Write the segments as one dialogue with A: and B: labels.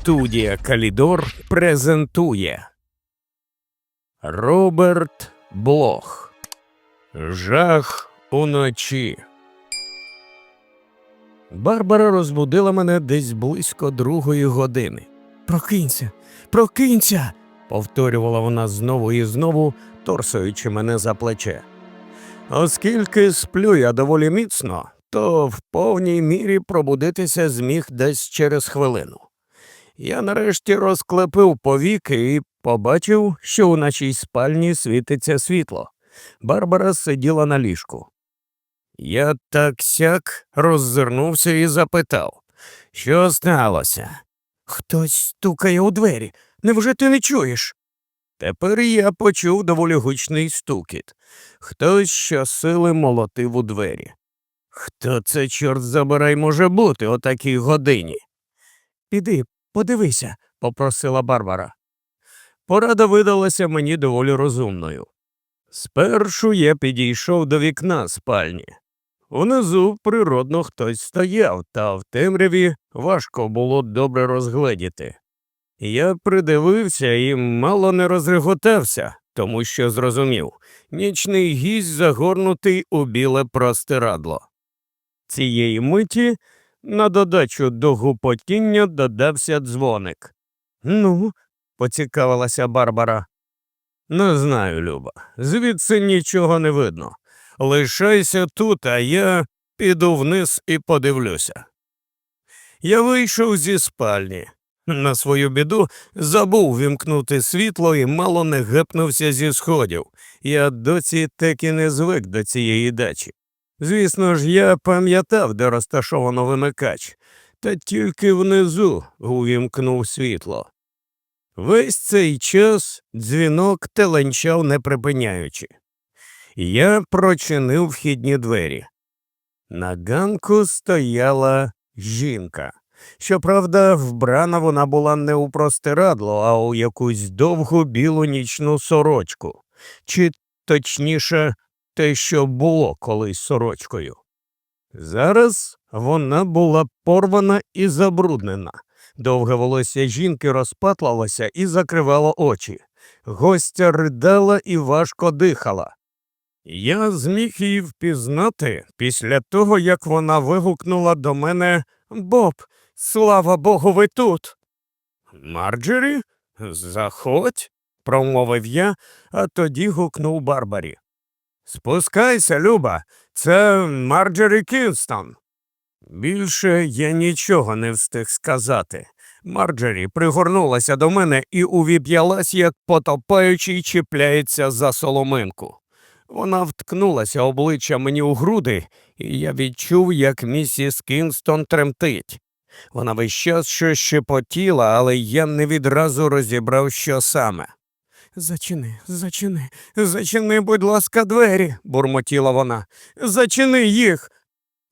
A: Студія Калідор презентує Роберт Блох. Жах уночі. Барбара розбудила мене десь близько другої години. Прокинься, прокинься. повторювала вона знову і знову, торсуючи мене за плече. Оскільки сплю я доволі міцно, то в повній мірі пробудитися зміг десь через хвилину. Я нарешті розклепив повіки і побачив, що у нашій спальні світиться світло. Барбара сиділа на ліжку. Я так сяк роззирнувся і запитав, що сталося? Хтось стукає у двері. Невже ти не чуєш? Тепер я почув доволі гучний стукіт. Хтось щосили молотив у двері. Хто це, чорт забирай, може бути о такій годині? Піди, подивися, попросила Барбара. Порада видалася мені доволі розумною. Спершу я підійшов до вікна спальні. Унизу природно хтось стояв, та в темряві важко було добре розгледіти. Я придивився і мало не розреготався, тому що зрозумів нічний гість загорнутий у біле простирадло. Цієї миті на додачу до гупотіння додався дзвоник. Ну, поцікавилася Барбара. Не знаю, Люба. Звідси нічого не видно. Лишайся тут, а я піду вниз і подивлюся. Я вийшов зі спальні. На свою біду забув вімкнути світло і мало не гепнувся зі сходів. Я досі так і не звик до цієї дачі. Звісно ж, я пам'ятав, де розташовано вимикач, та тільки внизу увімкнув світло. Весь цей час дзвінок теленчав не припиняючи. Я прочинив вхідні двері. На ганку стояла жінка. Щоправда, вбрана вона була не у простирадло, а у якусь довгу білу нічну сорочку, чи точніше, те, що було колись сорочкою. Зараз вона була порвана і забруднена. Довге волосся жінки розпатлалося і закривало очі. Гостя ридала і важко дихала. Я зміг її впізнати після того, як вона вигукнула до мене Боб, слава Богу, ви тут. Марджері, заходь, промовив я, а тоді гукнув Барбарі. Спускайся, Люба, це Марджері Кінстон. Більше я нічого не встиг сказати. Марджері пригорнулася до мене і увіп'ялась, як потопаючий чіпляється за соломинку. Вона вткнулася обличчя мені у груди, і я відчув, як місіс Кінстон тремтить. Вона весь час щось шепотіла, але я не відразу розібрав, що саме. Зачини, зачини, зачини, будь ласка, двері, бурмотіла вона. Зачини їх.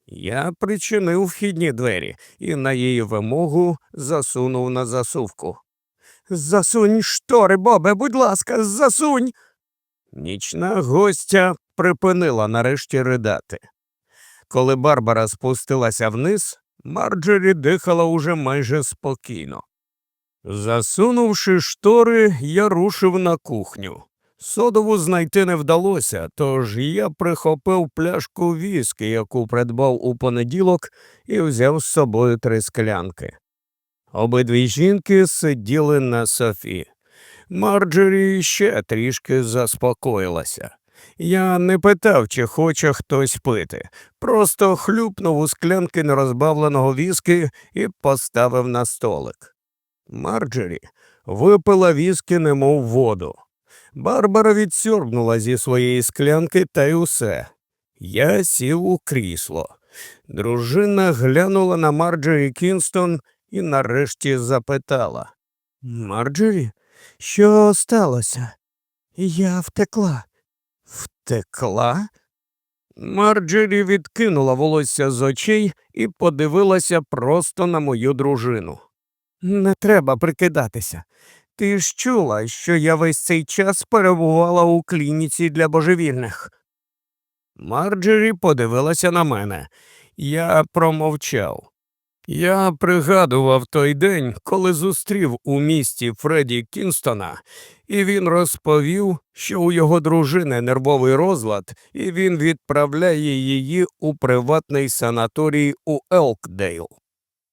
A: Я причинив вхідні двері і на її вимогу засунув на засувку. Засунь штори, Бобе, будь ласка, засунь. Нічна гостя припинила нарешті ридати. Коли Барбара спустилася вниз, Марджері дихала уже майже спокійно. Засунувши штори, я рушив на кухню. Содову знайти не вдалося, тож я прихопив пляшку віскі, яку придбав у понеділок, і взяв з собою три склянки. Обидві жінки сиділи на софі. Марджері ще трішки заспокоїлася. Я не питав, чи хоче хтось пити, просто хлюпнув у склянки нерозбавленого віскі і поставив на столик. Марджері випила віскі, немов воду. Барбара відсьорбнула зі своєї склянки та й усе. Я сів у крісло. Дружина глянула на Марджері Кінстон і нарешті запитала Марджері, що сталося? Я втекла. Втекла? Марджері відкинула волосся з очей і подивилася просто на мою дружину. Не треба прикидатися. Ти ж чула, що я весь цей час перебувала у клініці для божевільних. Марджері подивилася на мене. Я промовчав. Я пригадував той день, коли зустрів у місті Фредді Кінстона, і він розповів, що у його дружини нервовий розлад, і він відправляє її у приватний санаторій у Елкдейл.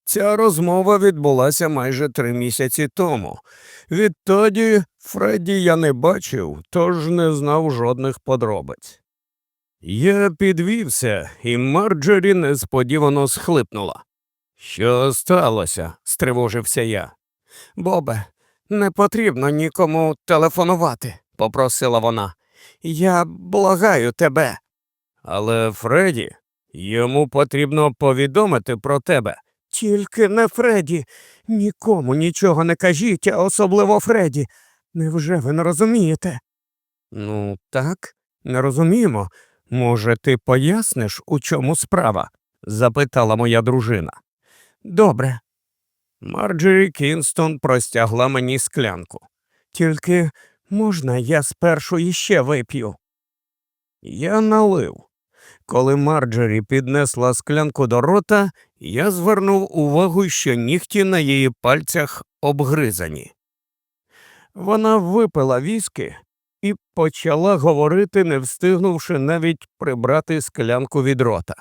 A: Ця розмова відбулася майже три місяці тому. Відтоді Фредді я не бачив, тож не знав жодних подробиць. Я підвівся, і Марджорі несподівано схлипнула. Що сталося? стривожився я. Бобе, не потрібно нікому телефонувати, попросила вона. Я благаю тебе. Але Фредді, йому потрібно повідомити про тебе. Тільки не Фредді. Нікому нічого не кажіть, а особливо Фредді. Невже ви не розумієте? Ну, так, не розуміємо. Може, ти поясниш, у чому справа? запитала моя дружина. Добре. Марджорі Кінстон простягла мені склянку. Тільки можна я спершу іще вип'ю. Я налив. Коли Марджорі піднесла склянку до рота, я звернув увагу, що нігті на її пальцях обгризані. Вона випила віскі і почала говорити, не встигнувши навіть прибрати склянку від рота.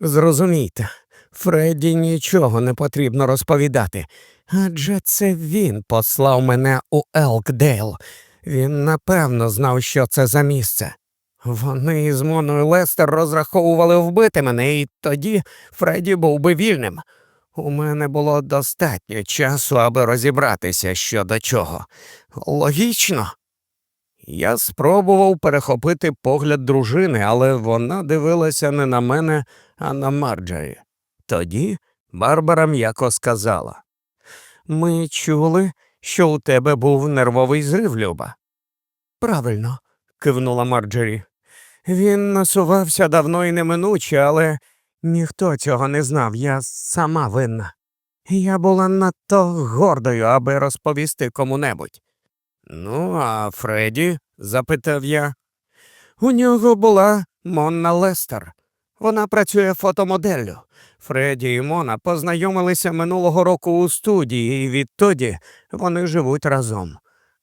A: Зрозумійте, Фредді нічого не потрібно розповідати, адже це він послав мене у Елкдейл. Він напевно знав, що це за місце. Вони із Моною Лестер розраховували вбити мене, і тоді Фредді був би вільним. У мене було достатньо часу, аби розібратися що до чого. Логічно. Я спробував перехопити погляд дружини, але вона дивилася не на мене, а на Марджорі. Тоді Барбара м'яко сказала Ми чули, що у тебе був нервовий зрив, Люба. Правильно, кивнула Марджорі. Він насувався давно і неминуче, але ніхто цього не знав, я сама винна. Я була надто гордою, аби розповісти кому-небудь. Ну, а Фредді? запитав я. У нього була Монна Лестер. Вона працює фотомоделлю. Фредді і Мона познайомилися минулого року у студії, і відтоді вони живуть разом.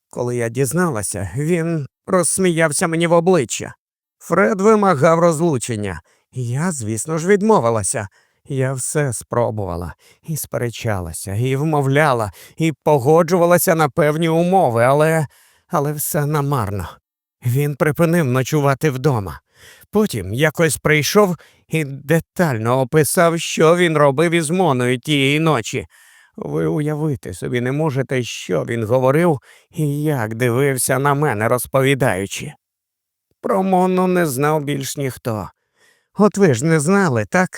A: Коли я дізналася, він розсміявся мені в обличчя. Фред вимагав розлучення. Я, звісно ж, відмовилася. Я все спробувала і сперечалася, і вмовляла, і погоджувалася на певні умови, але але все намарно. Він припинив ночувати вдома. Потім якось прийшов і детально описав, що він робив із Моною тієї ночі. Ви уявити собі не можете, що він говорив і як дивився на мене, розповідаючи. Про Мону не знав більш ніхто. От ви ж не знали, так?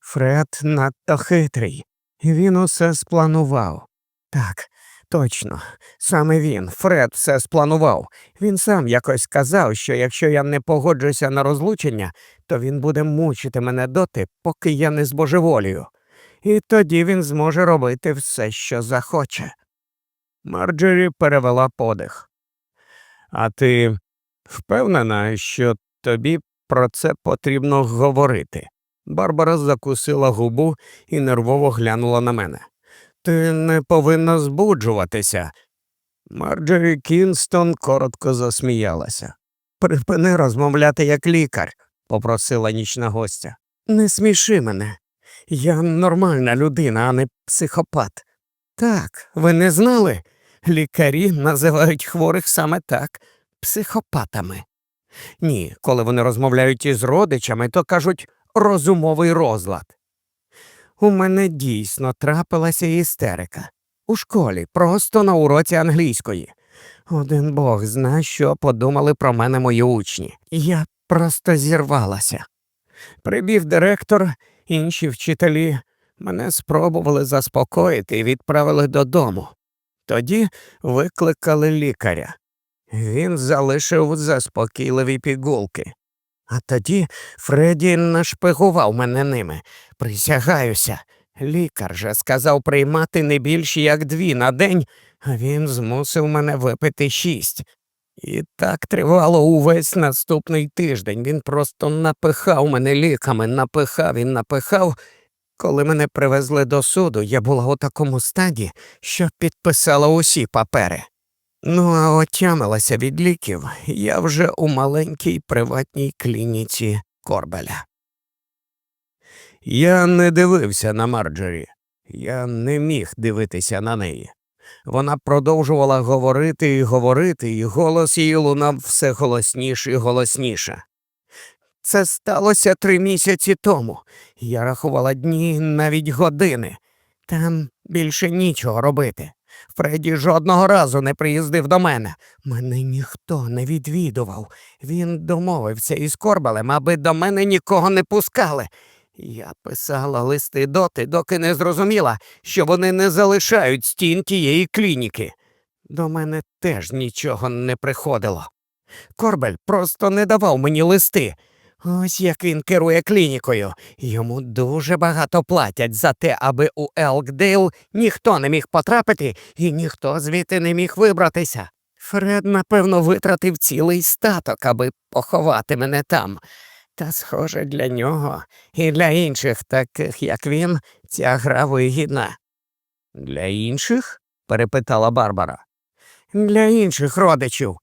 A: Фред надто хитрий, він усе спланував. Так, точно, саме він, Фред, все спланував. Він сам якось сказав, що якщо я не погоджуся на розлучення, то він буде мучити мене доти, поки я не збожеволію. І тоді він зможе робити все, що захоче. Марджорі перевела подих. А ти впевнена, що тобі про це потрібно говорити? Барбара закусила губу і нервово глянула на мене. Ти не повинна збуджуватися. Марджорі Кінстон коротко засміялася. Припини розмовляти як лікар, попросила нічна гостя. Не сміши мене. Я нормальна людина, а не психопат. Так, ви не знали? Лікарі називають хворих саме так психопатами. Ні, коли вони розмовляють із родичами, то кажуть розумовий розлад. У мене дійсно трапилася істерика. У школі, просто на уроці англійської. Один бог зна, що подумали про мене мої учні. Я просто зірвалася. Прибів директор, інші вчителі мене спробували заспокоїти і відправили додому. Тоді викликали лікаря. Він залишив заспокійливі пігулки. А тоді Фредді нашпигував мене ними. Присягаюся. Лікар же сказав приймати не більше як дві на день, а він змусив мене випити шість. І так тривало увесь наступний тиждень. Він просто напихав мене ліками, напихав і напихав, Коли мене привезли до суду, я була у такому стані, що підписала усі папери. Ну, а отямилася від ліків я вже у маленькій приватній клініці Корбеля. Я не дивився на Марджорі. Я не міг дивитися на неї. Вона продовжувала говорити і говорити, і голос її лунав все голосніше і голосніше. Це сталося три місяці тому. Я рахувала дні, навіть години. Там більше нічого робити. Фредді жодного разу не приїздив до мене. Мене ніхто не відвідував. Він домовився із Корбалем, аби до мене нікого не пускали. Я писала листи доти, доки не зрозуміла, що вони не залишають стін тієї клініки. До мене теж нічого не приходило. Корбель просто не давав мені листи. Ось як він керує клінікою. Йому дуже багато платять за те, аби у Елкдейл ніхто не міг потрапити і ніхто звідти не міг вибратися. Фред, напевно, витратив цілий статок, аби поховати мене там. Та, схоже, для нього і для інших, таких як він, ця гра вигідна. Для інших? перепитала Барбара. Для інших родичів.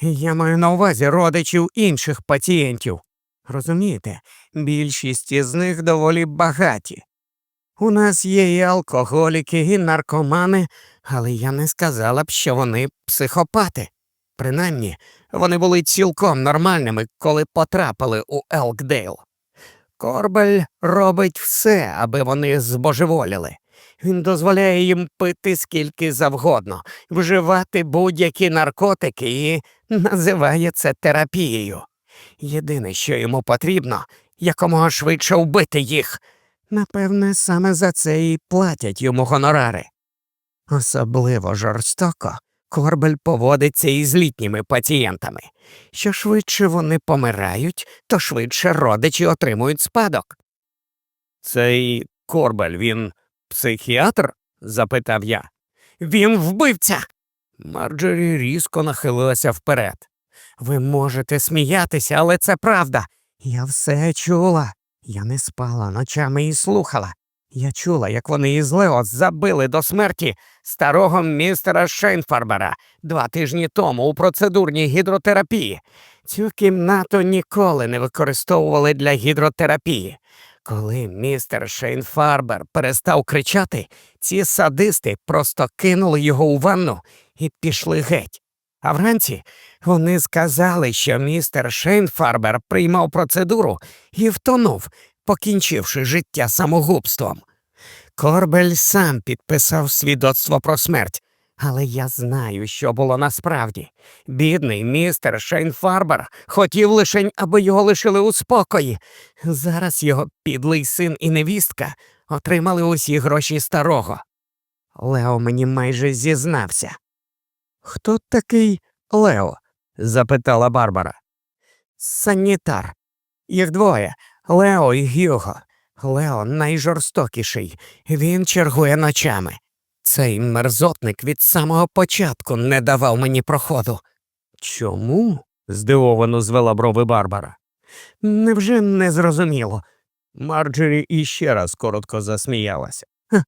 A: Я маю на увазі родичів інших пацієнтів. Розумієте, більшість із них доволі багаті. У нас є і алкоголіки, і наркомани, але я не сказала б, що вони психопати. Принаймні, вони були цілком нормальними, коли потрапили у Елкдейл. Корбель робить все, аби вони збожеволіли. Він дозволяє їм пити скільки завгодно, вживати будь-які наркотики і називає це терапією. Єдине, що йому потрібно, якомога швидше вбити їх. Напевне, саме за це і платять йому гонорари. Особливо жорстоко Корбель поводиться із літніми пацієнтами. Що швидше вони помирають, то швидше родичі отримують спадок. Цей Корбель, він психіатр? запитав я. Він вбивця. Марджорі різко нахилилася вперед. Ви можете сміятися, але це правда. Я все чула. Я не спала ночами і слухала. Я чула, як вони із Лео забили до смерті старого містера Шейнфарбера два тижні тому у процедурній гідротерапії. Цю кімнату ніколи не використовували для гідротерапії. Коли містер Шейнфарбер перестав кричати, ці садисти просто кинули його у ванну і пішли геть. А вранці вони сказали, що містер Шейнфарбер приймав процедуру і втонув, покінчивши життя самогубством. Корбель сам підписав свідоцтво про смерть, але я знаю, що було насправді. Бідний містер Шейнфарбер хотів лишень, аби його лишили у спокої. Зараз його підлий син і невістка отримали усі гроші старого. Лео мені майже зізнався. Хто такий Лео? запитала Барбара. Санітар. Їх двоє Лео і Гюго. Лео найжорстокіший. Він чергує ночами. Цей мерзотник від самого початку не давав мені проходу. Чому? здивовано звела брови Барбара. Невже не зрозуміло? Марджорі іще раз коротко засміялася. «Ха,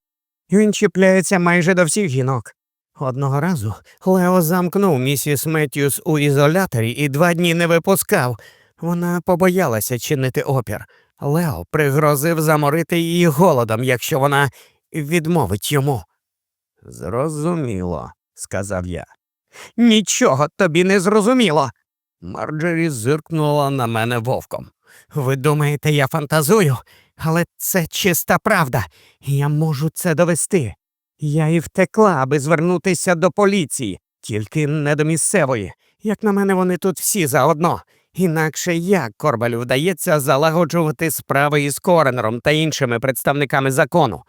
A: Він чіпляється майже до всіх жінок. Одного разу Лео замкнув місіс Меттюс у ізоляторі і два дні не випускав. Вона побоялася чинити опір. Лео пригрозив заморити її голодом, якщо вона відмовить йому. Зрозуміло, сказав я. Нічого тобі не зрозуміло. Марджорі зиркнула на мене вовком. Ви думаєте, я фантазую, але це чиста правда, я можу це довести. Я і втекла, аби звернутися до поліції, тільки не до місцевої. Як на мене, вони тут всі заодно. Інакше як Корбалю вдається залагоджувати справи із Коренером та іншими представниками закону.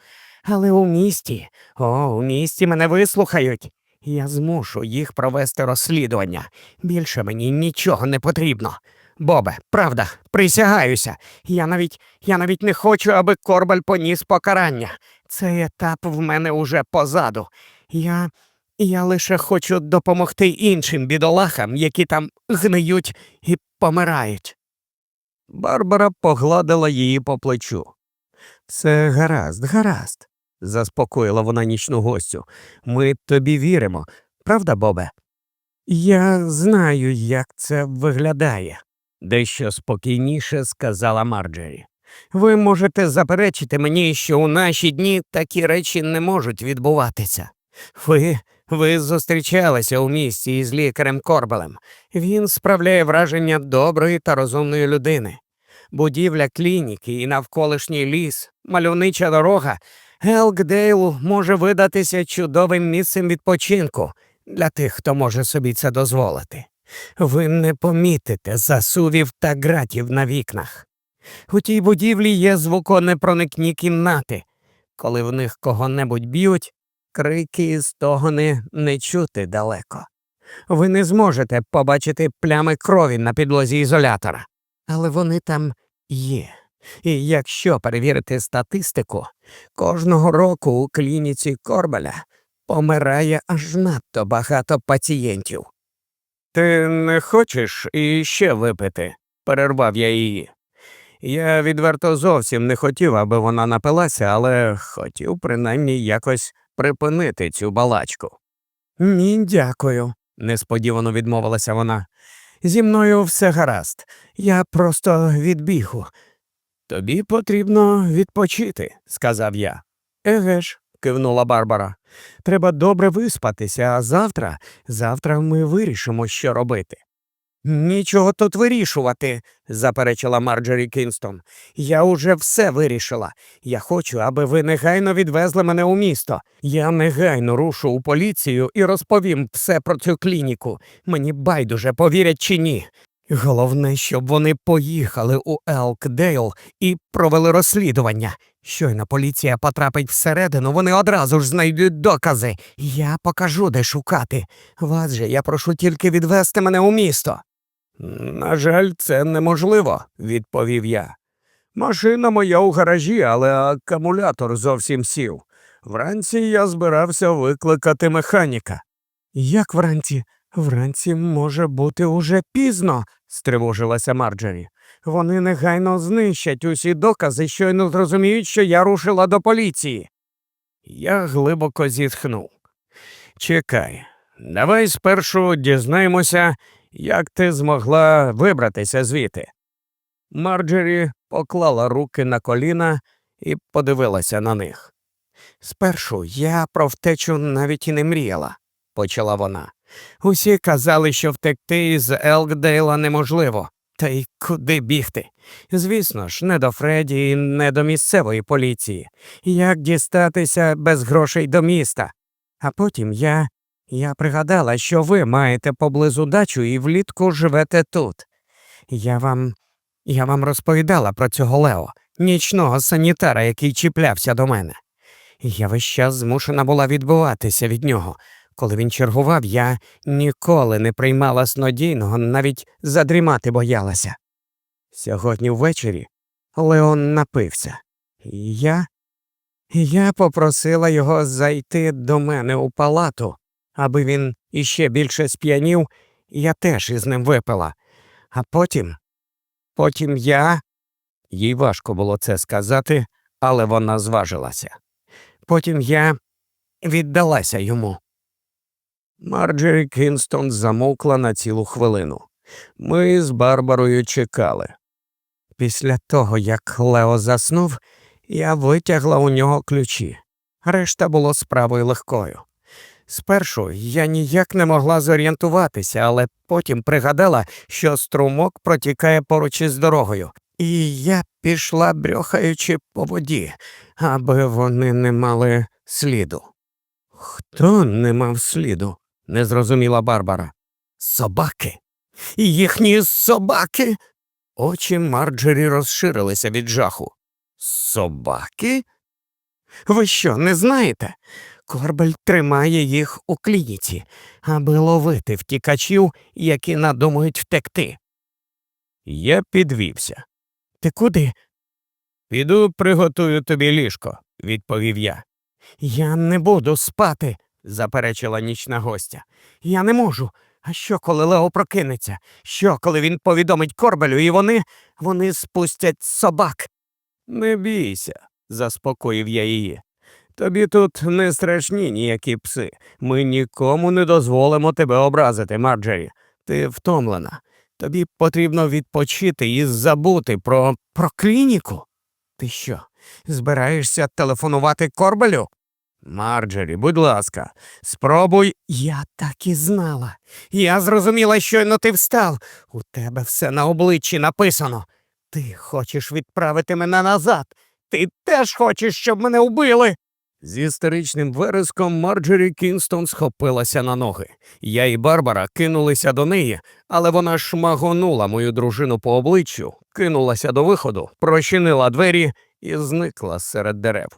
A: Але у місті, о, у місті мене вислухають. Я змушу їх провести розслідування. Більше мені нічого не потрібно. Бобе, правда, присягаюся. Я навіть я навіть не хочу, аби Корбаль поніс покарання. Цей етап в мене уже позаду. Я. Я лише хочу допомогти іншим бідолахам, які там гниють і помирають. Барбара погладила її по плечу. Все гаразд, гаразд, заспокоїла вона нічну гостю. Ми тобі віримо, правда, Бобе? Я знаю, як це виглядає, дещо спокійніше сказала Марджері. Ви можете заперечити мені, що у наші дні такі речі не можуть відбуватися. Ви, ви зустрічалися у місті із лікарем Корбелем. Він справляє враження доброї та розумної людини. Будівля клініки і навколишній ліс, мальовнича дорога. Елкдейл може видатися чудовим місцем відпочинку для тих, хто може собі це дозволити. Ви не помітите засувів та ґратів на вікнах. У тій будівлі є звуконепроникні кімнати. Коли в них кого-небудь б'ють, крики і стогони не чути далеко. Ви не зможете побачити плями крові на підлозі ізолятора, але вони там є. І якщо перевірити статистику, кожного року у клініці Корбеля помирає аж надто багато пацієнтів. Ти не хочеш іще випити? перервав я її. Я відверто зовсім не хотів, аби вона напилася, але хотів принаймні якось припинити цю балачку. Ні, дякую, несподівано відмовилася вона. Зі мною все гаразд. Я просто відбігу. Тобі потрібно відпочити, сказав я. Еге ж, кивнула Барбара. Треба добре виспатися, а завтра, завтра ми вирішимо, що робити. Нічого тут вирішувати, заперечила Марджорі Кінстон. Я уже все вирішила. Я хочу, аби ви негайно відвезли мене у місто. Я негайно рушу у поліцію і розповім все про цю клініку. Мені байдуже повірять чи ні. Головне, щоб вони поїхали у Елкдейл і провели розслідування. Щойно поліція потрапить всередину, вони одразу ж знайдуть докази. Я покажу, де шукати. Вас же я прошу тільки відвести мене у місто. На жаль, це неможливо, відповів я. Машина моя у гаражі, але акумулятор зовсім сів. Вранці я збирався викликати механіка. Як вранці? Вранці може бути уже пізно, стривожилася Марджері. Вони негайно знищать усі докази, щойно зрозуміють, що я рушила до поліції. Я глибоко зітхнув. Чекай, давай спершу дізнаємося, як ти змогла вибратися звідти. Марджері поклала руки на коліна і подивилася на них. Спершу я про втечу навіть і не мріяла, почала вона. Усі казали, що втекти із Елкдейла неможливо. Та й куди бігти? Звісно ж, не до Фредді і не до місцевої поліції. Як дістатися без грошей до міста? А потім я. Я пригадала, що ви маєте поблизу дачу і влітку живете тут. Я вам. Я вам розповідала про цього Лео, нічного санітара, який чіплявся до мене. Я весь час змушена була відбуватися від нього. Коли він чергував, я ніколи не приймала снодійного, навіть задрімати боялася. Сьогодні ввечері Леон напився, і я. Я попросила його зайти до мене у палату, аби він іще більше сп'янів, я теж із ним випила. А потім, потім я. Їй важко було це сказати, але вона зважилася. Потім я віддалася йому. Марджері Кінстон замовкла на цілу хвилину. Ми з Барбарою чекали. Після того, як Лео заснув, я витягла у нього ключі. Решта було справою легкою. Спершу я ніяк не могла зорієнтуватися, але потім пригадала, що струмок протікає поруч із дорогою, і я пішла, брьохаючи по воді, аби вони не мали сліду. Хто не мав сліду? не зрозуміла Барбара. Собаки. Їхні собаки. Очі Марджері розширилися від жаху. Собаки? Ви що, не знаєте? Корбель тримає їх у клініці, аби ловити втікачів, які надумають втекти. Я підвівся. Ти куди? Піду приготую тобі ліжко, відповів я. Я не буду спати, заперечила нічна гостя. Я не можу. А що, коли Лео прокинеться? Що, коли він повідомить Корбелю, і вони вони спустять собак? Не бійся, заспокоїв я її. Тобі тут не страшні ніякі пси. Ми нікому не дозволимо тебе образити, Марджері. Ти втомлена. Тобі потрібно відпочити і забути про, про клініку. Ти що, збираєшся телефонувати Корбелю? Марджері, будь ласка, спробуй. Я так і знала. Я зрозуміла, щойно ти встав. У тебе все на обличчі написано. Ти хочеш відправити мене назад. Ти теж хочеш, щоб мене вбили. З істеричним вереском Марджері Кінстон схопилася на ноги. Я і Барбара кинулися до неї, але вона шмагонула мою дружину по обличчю, кинулася до виходу, прочинила двері і зникла серед дерев.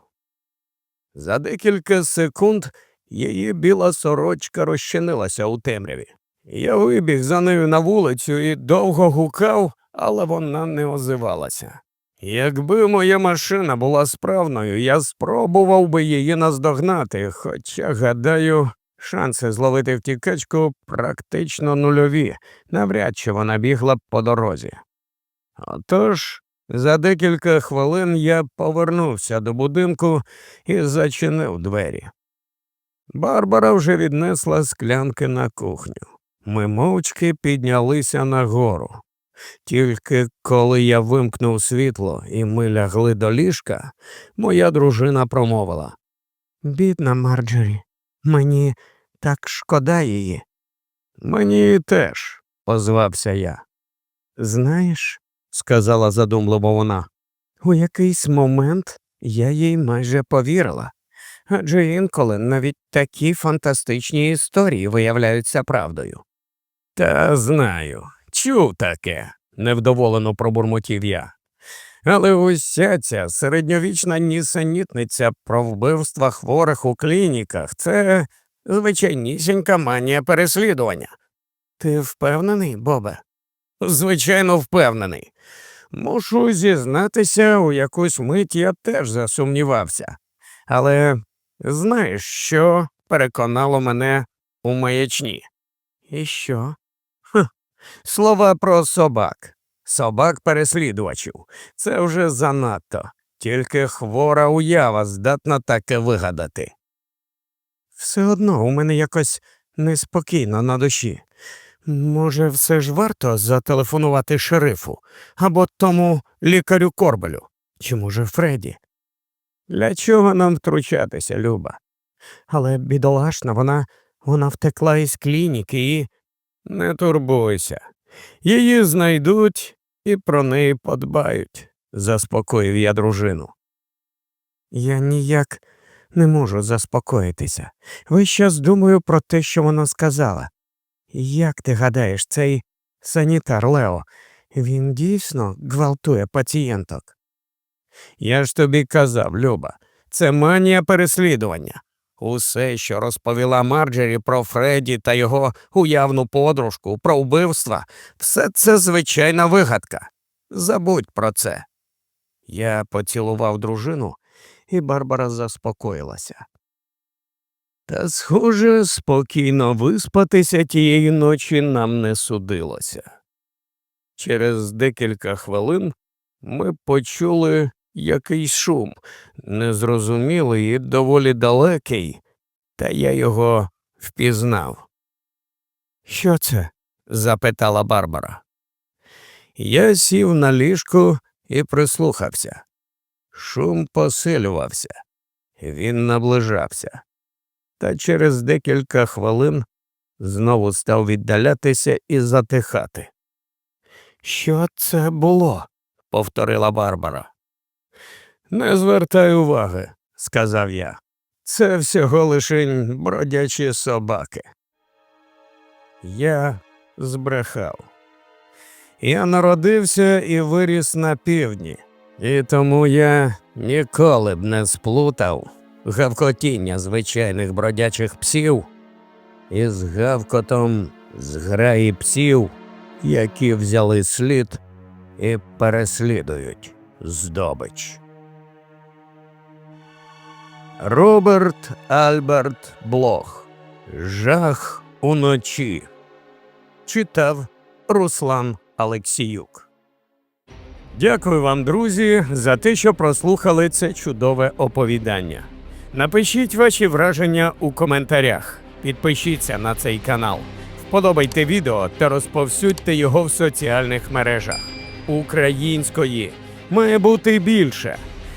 A: За декілька секунд її біла сорочка розчинилася у темряві. Я вибіг за нею на вулицю і довго гукав, але вона не озивалася. Якби моя машина була справною, я спробував би її наздогнати, хоча, гадаю, шанси зловити втікачку практично нульові, навряд чи вона бігла б по дорозі. Отож, за декілька хвилин я повернувся до будинку і зачинив двері. Барбара вже віднесла склянки на кухню. Ми мовчки піднялися нагору. Тільки коли я вимкнув світло і ми лягли до ліжка, моя дружина промовила Бідна Марджорі, мені так шкода її. Мені теж, позвався я. Знаєш, сказала задумливо вона, у якийсь момент я їй майже повірила. Адже інколи навіть такі фантастичні історії виявляються правдою. Та знаю, чув таке, невдоволено пробурмотів я. Але уся ця середньовічна нісенітниця про вбивства хворих у клініках це звичайнісінька манія переслідування. Ти впевнений, Бобе? Звичайно, впевнений. Мушу зізнатися, у якусь мить я теж засумнівався. Але знаєш, що переконало мене у маячні? І що? Слова про собак. Собак переслідувачів. Це вже занадто. Тільки хвора уява здатна таке вигадати. Все одно у мене якось неспокійно на душі. Може, все ж варто зателефонувати шерифу або тому лікарю Корбелю, чи, може, Фредді? Для чого нам втручатися, Люба? Але бідолашна, вона вона втекла із клініки і. Не турбуйся. Її знайдуть і про неї подбають, заспокоїв я дружину. Я ніяк не можу заспокоїтися. Весь час думаю про те, що вона сказала. Як ти гадаєш, цей санітар Лео, він дійсно гвалтує пацієнток? Я ж тобі казав, Люба, це манія переслідування. Усе, що розповіла Марджері про Фредді та його уявну подружку, про вбивства, все це звичайна вигадка. Забудь про це. Я поцілував дружину, і Барбара заспокоїлася. Та, схоже, спокійно виспатися тієї ночі нам не судилося. Через декілька хвилин ми почули якийсь шум, незрозумілий і доволі далекий, та я його впізнав. Що це? запитала Барбара. Я сів на ліжку і прислухався. Шум посилювався, він наближався та через декілька хвилин знову став віддалятися і затихати. Що це було? повторила Барбара. Не звертай уваги, сказав я. Це всього лише бродячі собаки. Я збрехав. Я народився і виріс на півдні, і тому я ніколи б не сплутав гавкотіння звичайних бродячих псів із гавкотом зграї псів, які взяли слід і переслідують здобич. Роберт Альберт Блох Жах уночі читав Руслан Алексіюк. Дякую вам, друзі, за те, що прослухали це чудове оповідання. Напишіть ваші враження у коментарях, підпишіться на цей канал, вподобайте відео та розповсюдьте його в соціальних мережах. Української має бути більше.